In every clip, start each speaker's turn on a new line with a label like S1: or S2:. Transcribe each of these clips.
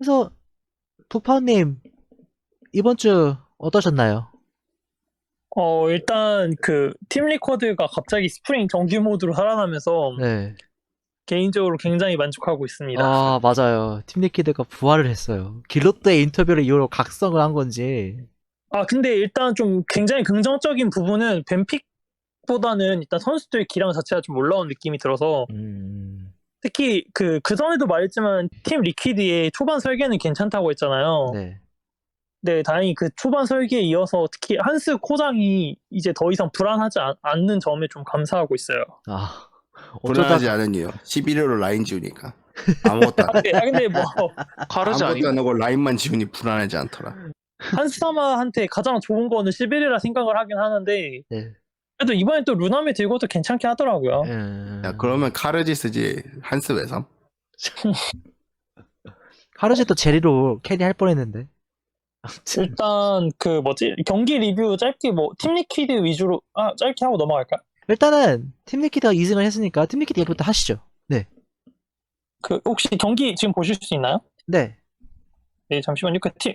S1: 그래서 도파님 이번 주 어떠셨나요?
S2: 어, 일단 그 팀 리코드가 갑자기 스프링 정규 모드로 살아나면서
S1: 네.
S2: 개인적으로 굉장히 만족하고 있습니다.
S1: 아 맞아요. 팀리키드가 부활을 했어요. 길로트의 인터뷰를 이후로 각성을 한 건지.
S2: 아, 근데 일단 좀 굉장히 긍정적인 부분은 벤픽보다는 일단 선수들 기량 자체가 좀 올라온 느낌이 들어서
S1: 음,
S2: 특히 그, 그 전에도 말했지만 팀 리퀴드의 초반 설계는 괜찮다고 했잖아요.
S1: 네.
S2: 네, 다행히 그 초반 설계에 이어서 특히 한스 코장이 이제 더 이상 불안하지 않, 않는 점에 좀 감사하고 있어요.
S1: 아 어쩌다
S3: 불안하지 않은 이유. 11호로 라인 지우니까. 아무것도 안,
S2: 아, 근데, 아, 근데 뭐
S4: 카르지
S3: 아무것도 안 하고 라인만 지우니 불안하지 않더라.
S2: 한스타마한테 가장 좋은 거는 11이라 생각을 하긴 하는데
S1: 네.
S2: 그래도 이번엔 또 루나미 들고 도 괜찮게 하더라고요.
S1: 음,
S3: 야 그러면 카르지 쓰지 한스 외삼?
S1: 하루지도 제리로 캐리 할 뻔했는데.
S2: 일단 그 뭐지 경기 리뷰 짧게 뭐 팀 리퀴드 위주로 아 짧게 하고 넘어갈까?
S1: 일단은 팀리키드가 2승을 했으니까 팀리키드 얘기부터 하시죠.
S2: 그 혹시 경기 지금 보실 수 있나요?
S1: 네.
S2: 네 잠시만요. 그팀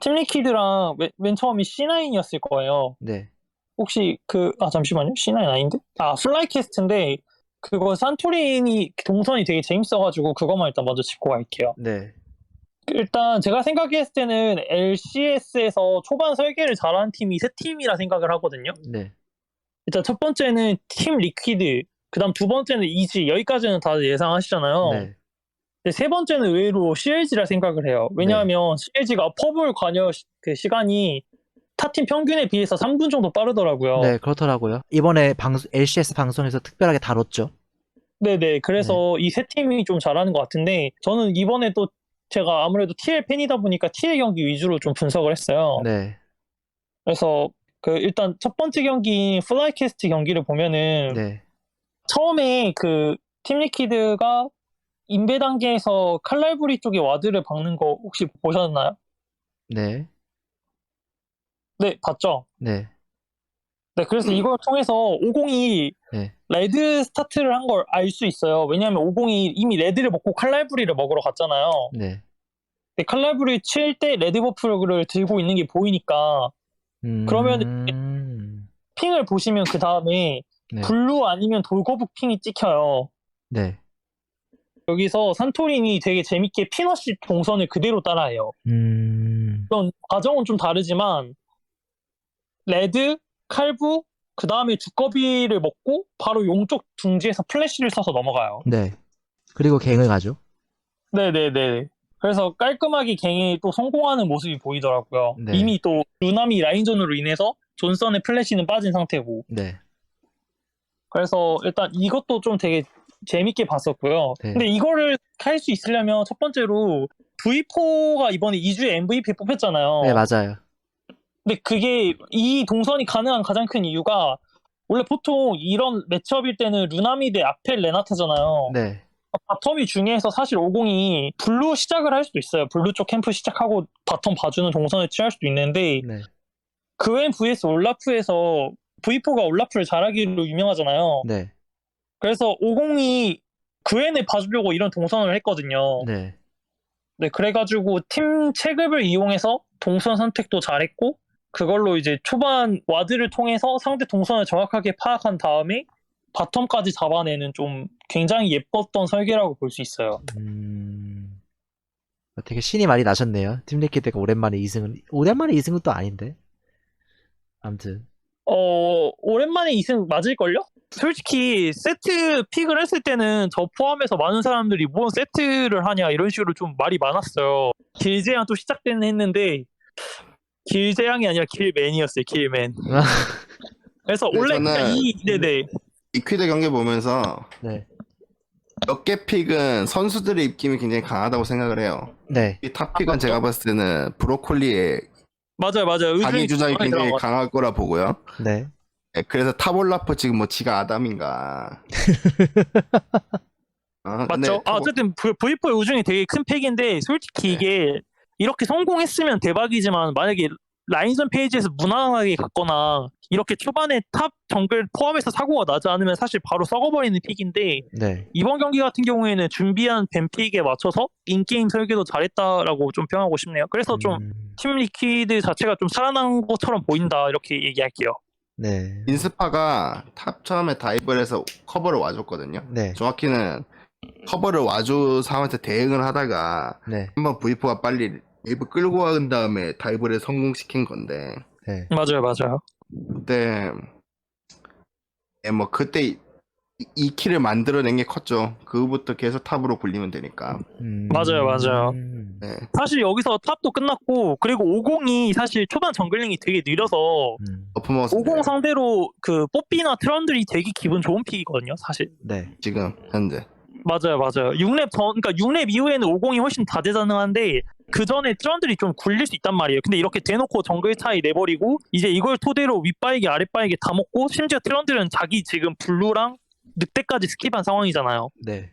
S2: 팀 리퀴드랑 맨, 맨 처음이 C9이었을 거예요.
S1: 네.
S2: 혹시 그 아 잠시만요. C9 아닌데? 아 플라이캐스트인데 그거 산토리니 동선이 되게 재밌어가지고 그것만 일단 먼저 짚고 갈게요.
S1: 네.
S2: 일단 제가 생각했을 때는 LCS에서 초반 설계를 잘하는 팀이 세 팀이라 생각을 하거든요.
S1: 네.
S2: 일단 첫 번째는 팀 리퀴드, 그 다음 두 번째는 이지 여기까지는 다들 예상하시잖아요.
S1: 네.
S2: 세 번째는 의외로 CLG라 생각을 해요. 왜냐하면 CLG가 퍼블 관여 시, 그 시간이 타팀 평균에 비해서 3분 정도 빠르더라고요.
S1: 네, 그렇더라고요. 이번에 방송, LCS 방송에서 특별하게 다뤘죠.
S2: 네네. 그래서 이 세 팀이 좀 잘하는 것 같은데 저는 이번에 또 제가 아무래도 TL 팬이다 보니까 TL 경기 위주로 좀 분석을 했어요.
S1: 네.
S2: 그래서 그 일단 첫 번째 경기인 플라이캐스트 경기를 보면은
S1: 네.
S2: 처음에 그 팀리키드가 인베 단계에서 칼날부리 쪽에 와드를 박는 거 혹시 보셨나요?
S1: 네.
S2: 네, 봤죠.
S1: 네.
S2: 네, 그래서 이걸 통해서 502
S1: 네.
S2: 레드 스타트를 한 걸 알 수 있어요. 왜냐하면 502 이미 레드를 먹고 칼날부리를 먹으러 갔잖아요.
S1: 네.
S2: 근데 칼날부리 칠 때 레드 버프를 들고 있는 게 보이니까 그러면
S1: 음,
S2: 핑을 보시면 그 다음에
S1: 네.
S2: 블루 아니면 돌거북 핑이 찍혀요.
S1: 네.
S2: 여기서 산토리니 되게 재밌게 피너시 동선을 그대로 따라해요.
S1: 음,
S2: 물론 과정은 좀 다르지만 레드, 칼부, 그 다음에 두꺼비를 먹고 바로 용쪽 둥지에서 플래시를 써서 넘어가요.
S1: 네. 그리고 갱을 가죠.
S2: 네네네. 그래서 깔끔하게 갱이 또 성공하는 모습이 보이더라고요.
S1: 네.
S2: 이미 또 루나미 라인전으로 인해서 존선의 플래시는 빠진 상태고.
S1: 네.
S2: 그래서 일단 이것도 좀 되게 재밌게 봤었고요.
S1: 네.
S2: 근데 이거를 할 수 있으려면 첫 번째로 V4가 이번에 2주에 MVP 뽑혔잖아요.
S1: 네, 맞아요.
S2: 근데 그게 이 동선이 가능한 가장 큰 이유가 원래 보통 이런 매치업일 때는 루나미 대 아펠 레나타잖아요.
S1: 네.
S2: 바텀이 중에서 사실 50이 블루 시작을 할 수도 있어요. 블루 쪽 캠프 시작하고 바텀 봐주는 동선을 취할 수도 있는데
S1: 네.
S2: 그웬 vs 올라프에서 V4가 올라프를 잘하기로 유명하잖아요.
S1: 네.
S2: 그래서 50이 그웬을 봐주려고 이런 동선을 했거든요.
S1: 네.
S2: 네, 그래가지고 팀 체급을 이용해서 동선 선택도 잘했고 그걸로 이제 초반 와드를 통해서 상대 동선을 정확하게 파악한 다음에 바텀까지 잡아내는 좀 굉장히 예뻤던 설계라고 볼 수 있어요.
S1: 음, 되게 신이 많이 나셨네요. 팀리키드가 오랜만에 2승을, 오랜만에 2승은 또 아닌데. 아무튼.
S2: 어, 오랜만에 2승 맞을걸요? 솔직히 세트 픽을 했을 때는 저 포함해서 많은 사람들이 뭔 세트를 하냐 이런 식으로 좀 말이 많았어요. 길제양 또 시작되는 했는데 길제양이 아니라 길맨이었어요. 길맨. 그래서
S3: 네,
S2: 원래
S3: 저는-
S2: 그냥 이 네네
S3: 이퀴드 경기 보면서
S1: 네.
S3: 몇 개 픽은 선수들의 입김이 굉장히 강하다고 생각을 해요.
S1: 네.
S3: 이 탑 픽은 제가 봤을 때는 브로콜리의
S2: 맞아요 맞아요.
S3: 자기
S2: 의중이
S3: 주장이
S2: 많이
S3: 굉장히
S2: 들어간 것
S3: 강할 거라 보고요.
S1: 네.
S3: 예, 그래서 타볼라프 지금 뭐 지가 아담인가. 아, 근데
S2: 맞죠? 아,
S3: 타볼-
S2: 어쨌든 V4의 우중이 되게 큰 팩인데 솔직히 이게 이렇게 성공했으면 대박이지만 만약에 라인전 페이지에서 무난하게 갔거나 이렇게 초반에 탑 정글 포함해서 사고가 나지 않으면 사실 바로 썩어버리는 픽인데
S1: 네.
S2: 이번 경기 같은 경우에는 준비한 뱀픽에 맞춰서 인게임 설계도 잘했다라고 좀 평하고 싶네요. 그래서 좀팀
S1: 음,
S2: 리퀴드 자체가 좀 살아난 것처럼 보인다 이렇게 얘기할게요.
S1: 네.
S3: 인스파가 탑 처음에 다이브를 해서 커버를 와줬거든요.
S1: 네.
S3: 정확히는 커버를 와준 상황에서 대응을 하다가
S1: 네.
S3: 한번 V4가 빨리 웨이브 끌고 간 다음에 다이브를 성공시킨 건데
S1: 네.
S2: 맞아요, 맞아요.
S3: 그때 예, 뭐 그때 이, 이 키를 만들어낸 게 컸죠. 그부터 계속 탑으로 굴리면 되니까.
S1: 음,
S2: 맞아요, 맞아요.
S1: 음,
S3: 네.
S2: 사실 여기서 탑도 끝났고 그리고 50이 사실 초반 정글링이 되게 느려서
S1: 음,
S3: 버프머스
S2: 50 상대로 그 뽀삐나 트런들이 되게 기분 좋은 픽이거든요, 사실.
S1: 네.
S3: 지금 현재
S2: 맞아요, 맞아요. 6렙 전, 그러니까 6렙 이후에는 50이 훨씬 다재다능한데 그 전에 트런들이 좀 굴릴 수 있단 말이에요. 근데 이렇게 대놓고 정글 차이 내버리고 이제 이걸 토대로 윗바이게 아랫바이게 다 먹고 심지어 트런들은 자기 지금 블루랑 늑대까지 스킵한 상황이잖아요.
S1: 네.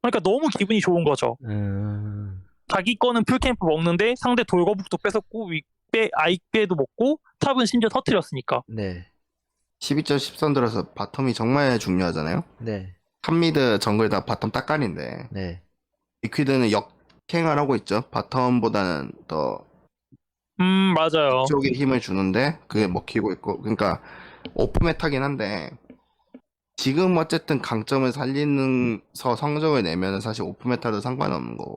S2: 그러니까 너무 기분이 좋은 거죠.
S1: 음,
S2: 자기 거는 풀캠프 먹는데 상대 돌거북도 뺏었고 윗배 아이배도 먹고 탑은 심지어 터트렸으니까.
S1: 네.
S3: 12.10선 들어서 바텀이 정말 중요하잖아요.
S1: 네.
S3: 탑미드 정글 다 바텀 딱간인데
S1: 네.
S3: 리퀴드는 역행을 하고 있죠. 바텀보다는 더
S2: 음 맞아요.
S3: 쪽에 힘을 주는데 그게 먹히고 있고 그러니까 오프메타긴 한데 지금 어쨌든 강점을 살리면서 성적을 내면은 사실 오프메타도 상관없는 거고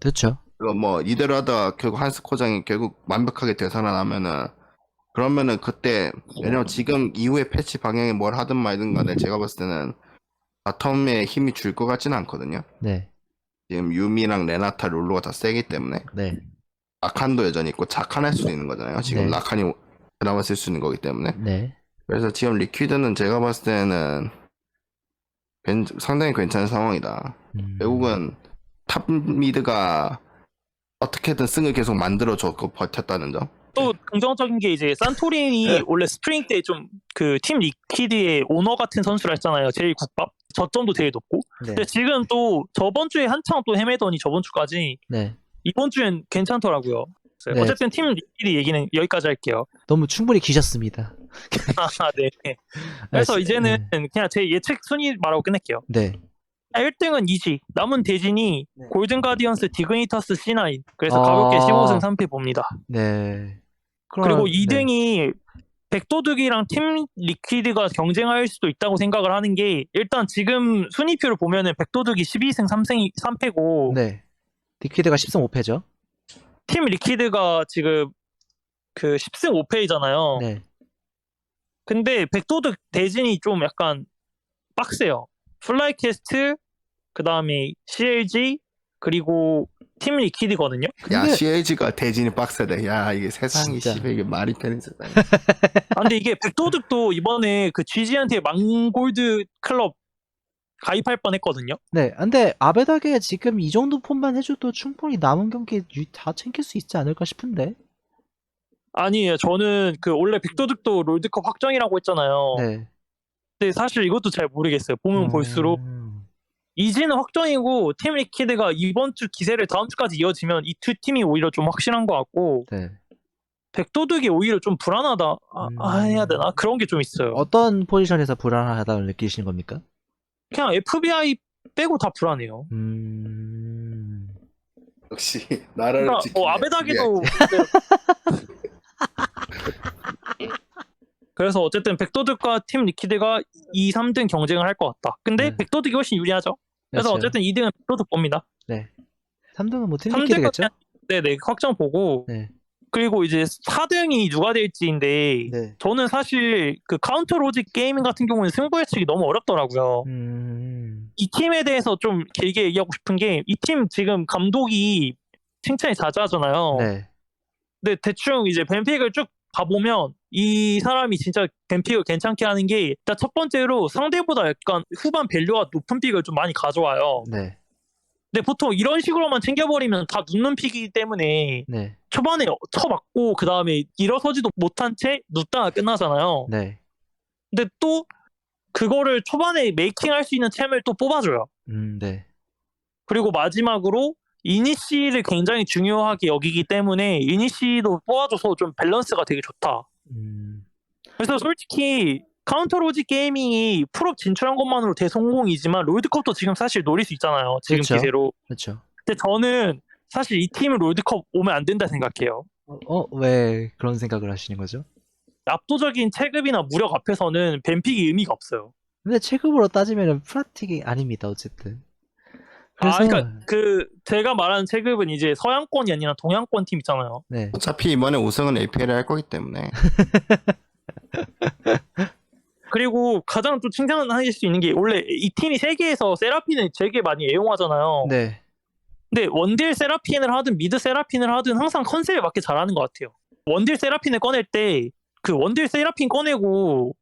S1: 됐죠.
S3: 그거 뭐 이대로 하다가 결국 한스 코장이 결국 완벽하게 되살아나면은 그러면은 그때 왜냐면 지금 이후에 패치 방향이 뭘 하든 말든 간에 제가 봤을 때는 바텀에 힘이 줄 것 같지는 않거든요.
S1: 네.
S3: 지금 유미랑 레나타 룰루가 다 세기 때문에
S1: 네.
S3: 라칸도 여전히 있고 자칸 할 수도 있는 거잖아요. 지금
S1: 네.
S3: 라칸이 그나마 쓸 수 있는 거기 때문에
S1: 네.
S3: 그래서 지금 리퀴드는 제가 봤을 때는 괜- 상당히 괜찮은 상황이다.
S1: 음,
S3: 결국은 탑 미드가 어떻게든 승을 계속 만들어줬고 버텼다는 점.
S2: 또 긍정적인 게 이제 산토리니 원래 스프링 때 좀 그 팀 리퀴드의 오너 같은 선수라 했잖아요. 제일 국밥. 저점도 제일 높고.
S1: 네.
S2: 근데 지금 또 저번 주에 한창 또 헤매더니 저번 주까지
S1: 네.
S2: 이번 주엔 괜찮더라고요.
S1: 네.
S2: 어쨌든 팀 리퀴드 얘기는 여기까지 할게요.
S1: 너무 충분히 기셨습니다.
S2: 아, 네. 그래서
S1: 아,
S2: 이제는 그냥 제 예측 순위 말하고 끝낼게요.
S1: 네.
S2: 1등은 이지. 남은 대진이
S1: 네.
S2: 골든 가디언스 디그니터스 C9. 그래서
S1: 아.
S2: 가볍게 15승 3패 봅니다.
S1: 네.
S2: 그리고
S1: 그럼- 네.
S2: 2등이 백도둑이랑 팀 리퀴드가 경쟁할 수도 있다고 생각을 하는 게 일단 지금 순위표를 보면은 백도둑이 12승 3승 3패고
S1: 네. 디퀴드가 10승 5패죠.
S2: 팀 리퀴드가 지금 그 10승 5패이잖아요.
S1: 네.
S2: 근데 백도둑 대진이 좀 약간 빡세요. 플라이캐스트 그다음에 CLG 그리고 팀 리퀴드거든요.
S3: 야,
S1: 근데-
S3: CLG가 대진이 빡세대. 야, 이게 세상이
S1: 진짜.
S3: 씨발 이게 말이 되는 세상.
S2: 아, 근데 이게 백도둑도 이번에 그 GG한테 망골드 클럽 가입할 뻔했거든요.
S1: 네. 근데 아베닥에 지금 이 정도 폼만 해줘도 충분히 남은 경기 유- 다 챙길 수 있지 않을까 싶은데.
S2: 아니에요. 저는 그 원래 백도둑도 롤드컵 확정이라고 했잖아요.
S1: 네.
S2: 근데 사실 이것도 잘 모르겠어요. 보면 볼수록
S1: 음,
S2: 이지는 확정이고 팀 리퀴드가 이번 주 기세를 다음 주까지 이어지면 이 두 팀이 오히려 좀 확실한 것 같고
S1: 네.
S2: 백도둑이 오히려 좀 불안하다 아,
S1: 음.
S2: 아, 해야 되나 그런 게 좀 있어요.
S1: 어떤 포지션에서 불안하다고 느끼시는 겁니까?
S2: 그냥 FBI 빼고 다 불안해요.
S1: 음.
S3: 역시 나라를
S2: 그러니까
S3: 지키네.
S2: 어, 아베닥에도 그래서 어쨌든 백도둑과 팀 리퀴드가 2, 3등 경쟁을 할 것 같다. 근데
S1: 네.
S2: 백도둑이 훨씬 유리하죠. 그래서
S1: 그렇죠.
S2: 어쨌든 2등은 백도둑 봅니다.
S1: 3등은 뭐
S2: 3등은
S1: 팀리키드겠죠?
S2: 네네 확정 보고
S1: 네.
S2: 그리고 이제 4등이 누가 될지인데
S1: 네.
S2: 저는 사실 그 카운터 로직 게이밍 같은 경우는 승부 예측이 너무 어렵더라고요.
S1: 음.
S2: 이 팀에 대해서 좀 길게 얘기하고 싶은 게 이 팀 지금 감독이 칭찬이 자자하잖아요.
S1: 네.
S2: 근데 대충 이제 뱀픽을 쭉 봐보면 이 사람이 진짜 뱀픽을 괜찮게 하는 게 일단 첫 번째로 상대보다 약간 후반 밸류가 높은 픽을 좀 많이 가져와요.
S1: 네.
S2: 근데 보통 이런 식으로만 챙겨버리면 다 눕는 픽이기 때문에
S1: 네.
S2: 초반에 쳐맞고 그 다음에 일어서지도 못한 채 눕다가 끝나잖아요.
S1: 네.
S2: 근데 또 그거를 초반에 메이킹할 수 있는 챔을 또 뽑아줘요.
S1: 음, 네.
S2: 그리고 마지막으로 이니시를 굉장히 중요하게 여기기 때문에 이니시도 뽑아줘서 좀 밸런스가 되게 좋다.
S1: 음,
S2: 그래서 솔직히 카운터 로지 게이밍이 풀업 진출한 것만으로 대성공이지만 롤드컵도 지금 사실 노릴 수 있잖아요. 지금
S1: 그렇죠.
S2: 기세로.
S1: 그렇죠.
S2: 근데 저는 사실 이 팀은 롤드컵 오면 안 된다 생각해요.
S1: 어, 왜 그런 생각을 하시는 거죠?
S2: 압도적인 체급이나 무력 앞에서는 뱀픽이 의미가 없어요.
S1: 근데 체급으로 따지면 프라틱이 아닙니다. 어쨌든.
S2: 아,
S1: 그래서
S2: 그러니까 그 제가 말하는 체급은 이제 서양권이 아니라 동양권 팀 있잖아요.
S1: 네.
S3: 어차피 이번에 우승은 APL을 할 거기 때문에
S2: 그리고 가장 또 칭찬하실 수 있는 게 원래 이 팀이 세계에서 세라핀을 되게 많이 애용하잖아요.
S1: 네.
S2: 근데 원딜 세라핀을 하든 미드 세라핀을 하든 항상 컨셉에 맞게 잘하는 것 같아요. 원딜 세라핀을 꺼낼 때 그 원딜 세라핀 꺼내고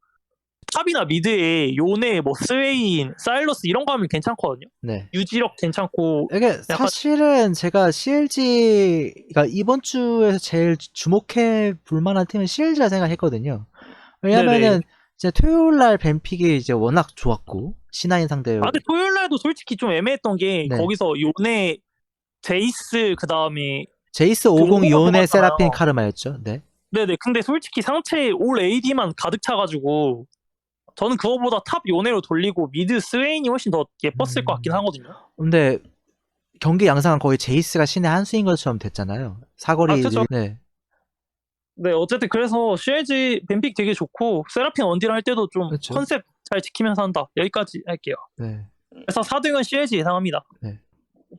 S2: 탑이나 미드에 요네, 뭐 스웨인, 사일러스 이런 거 하면 괜찮거든요.
S1: 네.
S2: 유지력 괜찮고
S1: 이게 사실은 제가 CLG가 이번 주에서 제일 주목해 볼 만한 팀은 CLG라 생각했거든요. 왜냐면은
S2: 네네.
S1: 이제 토요일 날 뱀픽이 이제 워낙 좋았고 C9 상대로
S2: 아 근데 토요일 날도 솔직히 좀 애매했던 게
S1: 네.
S2: 거기서 요네, 제이스 그 다음에
S1: 제이스 50
S2: 경고가
S1: 요네. 세라핀 카르마였죠. 네.
S2: 네네. 근데 솔직히 상체에 올 AD만 가득 차가지고 저는 그거보다 탑 요네로 돌리고 미드 스웨인이 훨씬 더 예뻤을 것 같긴
S1: 음.
S2: 하거든요.
S1: 근데 경기 양상은 거의 제이스가 신의 한 수인 것처럼 됐잖아요. 사거리
S2: 아, 그쵸.
S1: 네.
S2: 네, 어쨌든 그래서 CLG 뱀픽 되게 좋고 세라핀 원딜 할 때도 좀
S1: 그쵸.
S2: 컨셉 잘 지키면서 한다. 여기까지 할게요.
S1: 네.
S2: 그래서 4등은 CLG 예상합니다.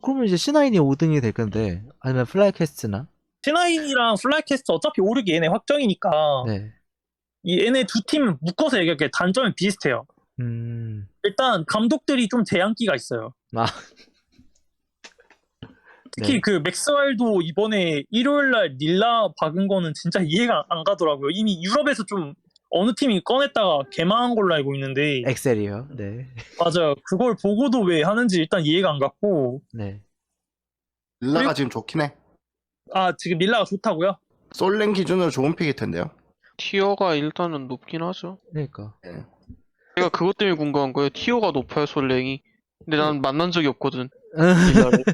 S1: 그러면 이제 C9이 5등이 될 건데 아니면 플라이캐스트나
S2: C9이랑 플라이캐스트 어차피 오르기 얘네 확정이니까
S1: 네.
S2: 이 얘네 두 팀 묶어서 얘기할게 단점이 비슷해요.
S1: 음.
S2: 일단 감독들이 좀 제한기가 있어요.
S1: 아.
S2: 특히
S1: 네.
S2: 그 맥스웰도 이번에 일요일 날 닐라 박은 거는 진짜 이해가 안 가더라고요. 이미 유럽에서 좀 어느 팀이 꺼냈다가 개망한 걸로 알고 있는데
S1: 엑셀이요. 네.
S2: 맞아요. 그걸 보고도 왜 하는지 일단 이해가 안 갔고
S1: 네.
S3: 릴라가 지금 좋긴 해.
S2: 아 지금 닐라가 좋다고요?
S3: 솔랭 기준으로 좋은 픽일 텐데요.
S4: 티어가 일단은 높긴 하죠.
S1: 그러니까.
S4: 제가 그것 때문에 궁금한 거예요. 티어가 높아요, 솔랭이. 근데 난 만난 적이 없거든.
S1: 음.
S4: 릴라를.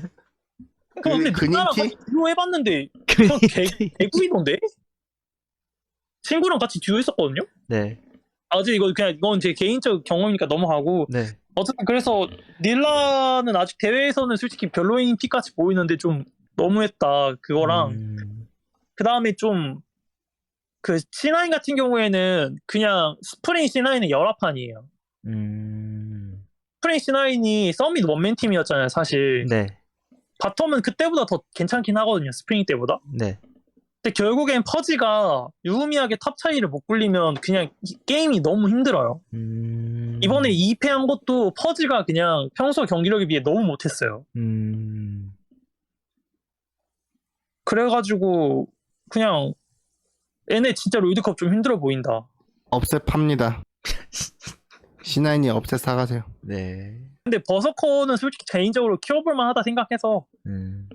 S2: 그 근데
S3: 근인
S2: 닐라랑
S3: 티?
S2: 같이 듀오 해봤는데 그냥 개, 개구이던데? 친구랑 같이 듀오 했었거든요?
S1: 네.
S2: 아직 이거 그냥 이건 제 개인적 경험이니까 넘어가고
S1: 네.
S2: 어쨌든 그래서 닐라는 아직 대회에서는 솔직히 별로인 픽같이 보이는데 좀 너무했다 그거랑
S1: 음.
S2: 그 다음에 좀 그 C9 같은 경우에는 그냥 스프링 C9의 열합판이에요.
S1: 음.
S2: 스프링 C9이 서밋 원맨 팀이었잖아요 사실.
S1: 네.
S2: 바텀은 그때보다 더 괜찮긴 하거든요 스프링 때보다.
S1: 네.
S2: 근데 결국엔 퍼지가 유의미하게 탑 차이를 못 굴리면 그냥 이- 게임이 너무 힘들어요.
S1: 음.
S2: 이번에 2패한 것도 퍼지가 그냥 평소 경기력에 비해 너무 못했어요.
S1: 음.
S2: 그래가지고 그냥 얘네 진짜 롤드컵 좀 힘들어 보인다.
S3: 업셋 팝니다. C9이 업셋 사가세요.
S1: 네.
S2: 근데 버서커는 솔직히 개인적으로 키워볼만 하다 생각해서
S1: 음.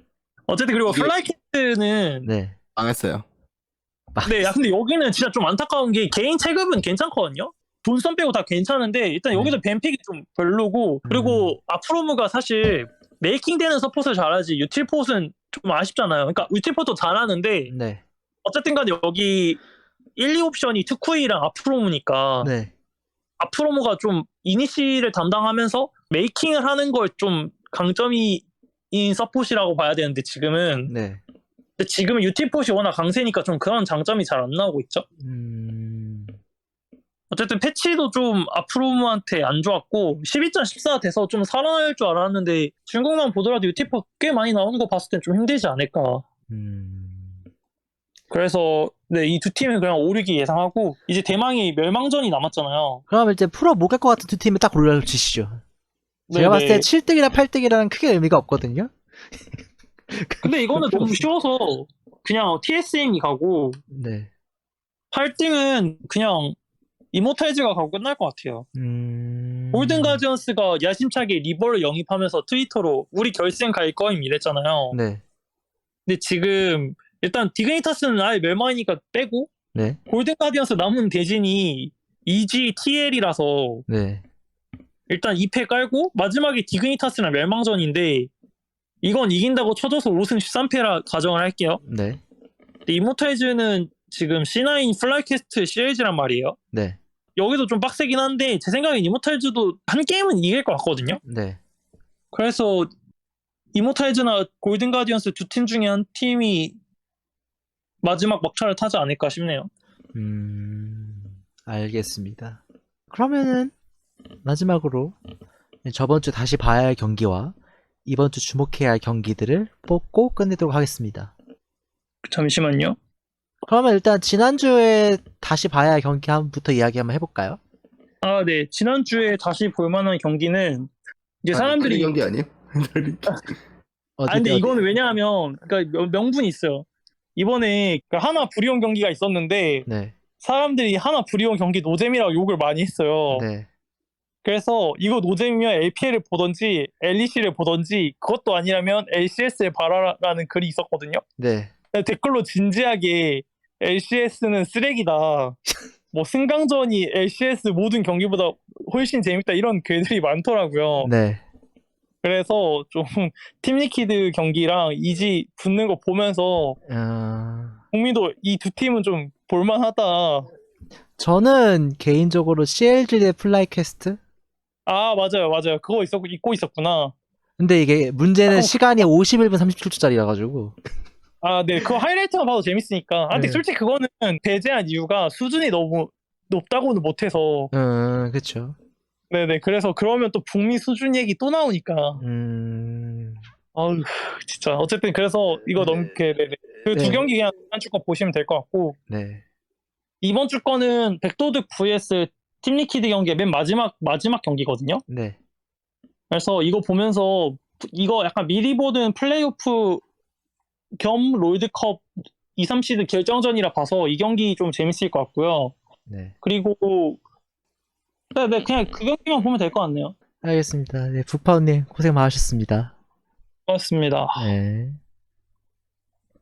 S2: 어쨌든 그리고
S3: 이게-
S2: 플라이캐스트는
S1: 네.
S3: 망했어요.
S2: 네, 야, 근데 여기는 진짜 좀 안타까운 게 개인 체급은 괜찮거든요. 돈선 빼고 다 괜찮은데 일단 여기도 뱀픽이 좀 별로고 그리고 아프로무가 사실 메이킹 되는 서폿을 잘하지 유틸폿은 좀 아쉽잖아요. 그러니까 유틸폿도 잘하는데
S1: 네.
S2: 어쨌든 간에 여기 1, 2 옵션이 투쿠이랑 아프로무니까
S1: 네.
S2: 아프로무가 좀 이니시를 담당하면서 메이킹을 하는 걸 좀 강점이 인 서폿이라고 봐야 되는데 지금은
S1: 네.
S2: 근데 지금은 유틸폿이 워낙 강세니까 좀 그런 장점이 잘 안 나오고 있죠.
S1: 음.
S2: 어쨌든 패치도 좀 아프로무한테 안 좋았고 12.14 돼서 좀 살아날 줄 알았는데 중국만 보더라도 유티퍼 꽤 많이 나오는 거 봤을 땐 좀 힘들지 않을까
S1: 음.
S2: 그래서 네, 이 두 팀은 그냥 5, 6위 예상하고 이제 대망의 멸망전이 남았잖아요
S1: 그럼 이제 프로 못갈 것 같은 두 팀을 딱 골라주시죠. 제가
S2: 네네.
S1: 봤을 때 7등이나 8등이라는 크게 의미가 없거든요.
S2: 근데 이거는 너무 쉬워서 그냥 TSM이 가고
S1: 네.
S2: 8등은 그냥 이모탈즈가 가고 끝날 것 같아요
S1: 음.
S2: 골든 가디언스가 야심차게 리버를 영입하면서 트위터로 우리 결승 갈 거임 이랬잖아요
S1: 네.
S2: 근데 지금 일단 디그니타스는 아예 멸망이니까 빼고
S1: 네.
S2: 골든 가디언스 남은 대진이 EG TL이라서
S1: 네.
S2: 일단 2패 깔고 마지막에 디그니타스랑 멸망전인데 이건 이긴다고 쳐줘서 5승 13패라 가정을 할게요.
S1: 네.
S2: 근데 이모탈즈는 지금 C9 플라이캐스트 CLG란 말이에요.
S1: 네.
S2: 여기도 좀 빡세긴 한데 제 생각엔 이모탈즈도 한 게임은 이길 것 같거든요.
S1: 네.
S2: 그래서 이모탈즈나 골든 가디언스 두 팀 중에 한 팀이 마지막 막차를 타지 않을까 싶네요.
S1: 음, 알겠습니다. 그러면은 마지막으로 저번 주 다시 봐야 할 경기와 이번 주 주목해야 할 경기들을 뽑고 끝내도록 하겠습니다.
S2: 잠시만요.
S1: 그러면 일단 지난주에 다시 봐야 할 경기 한부터 이야기 한번 해볼까요?
S2: 아, 네. 지난주에 다시 볼만한 경기는 이제 사람들이
S3: 아, 경기 아니에요?
S1: 어디,
S2: 아 근데
S1: 어디-
S2: 이거는 왜냐하면 그러니까 명- 명분이 있어요. 이번에 그 하나 브리온 경기가 있었는데
S1: 네,
S2: 사람들이 하나 브리온 경기 노잼이라고 욕을 많이 했어요.
S1: 네,
S2: 그래서 이거 노잼이면 LPL을 보던지 LEC를 보던지 그것도 아니라면 LCS에 봐라라는 글이 있었거든요.
S1: 네,
S2: 근데 댓글로 진지하게 LCS는 쓰레기다. 뭐 승강전이 LCS 모든 경기보다 훨씬 재밌다 이런 글들이 많더라고요.
S1: 네.
S2: 그래서 좀 팀리키드 경기랑 이지 붙는 거 보면서
S1: 어,
S2: 국민도 이 두 팀은 좀 볼만하다.
S1: 저는 개인적으로 CLG 대 플라이캐스트?
S2: 아 맞아요 맞아요 그거 있었고 잊고 있었구나.
S1: 근데 이게 문제는
S2: 어.
S1: 시간이 51분 37초짜리라 가지고
S2: 아 네 그거 하이라이트만 봐도 재밌으니까. 아 근데
S1: 네.
S2: 솔직히 그거는 배제한 이유가 수준이 너무 높다고는 못해서
S1: 음, 그쵸.
S2: 네네 그래서 그러면 또 북미 수준 얘기 또 나오니까
S1: 음,
S2: 아유 진짜 어쨌든 그래서 이거
S1: 네.
S2: 넘게 네네 그두
S1: 네.
S2: 경기 그냥 이번 주 거 보시면 될 것 같고
S1: 네,
S2: 이번 주 거는 백도드 vs 팀리키드 경기의 맨 마지막 마지막 경기거든요.
S1: 네,
S2: 그래서 이거 보면서 이거 약간 미리 보는 플레이오프 겸 롤드컵 2, 3시드 결정전이라 봐서 이 경기 좀 재밌을 것 같고요.
S1: 네.
S2: 그리고 네, 네 그냥 그 경기만 보면 될 것 같네요.
S1: 알겠습니다. 네, 북파우님 고생 많으셨습니다.
S2: 고맙습니다.
S1: 네.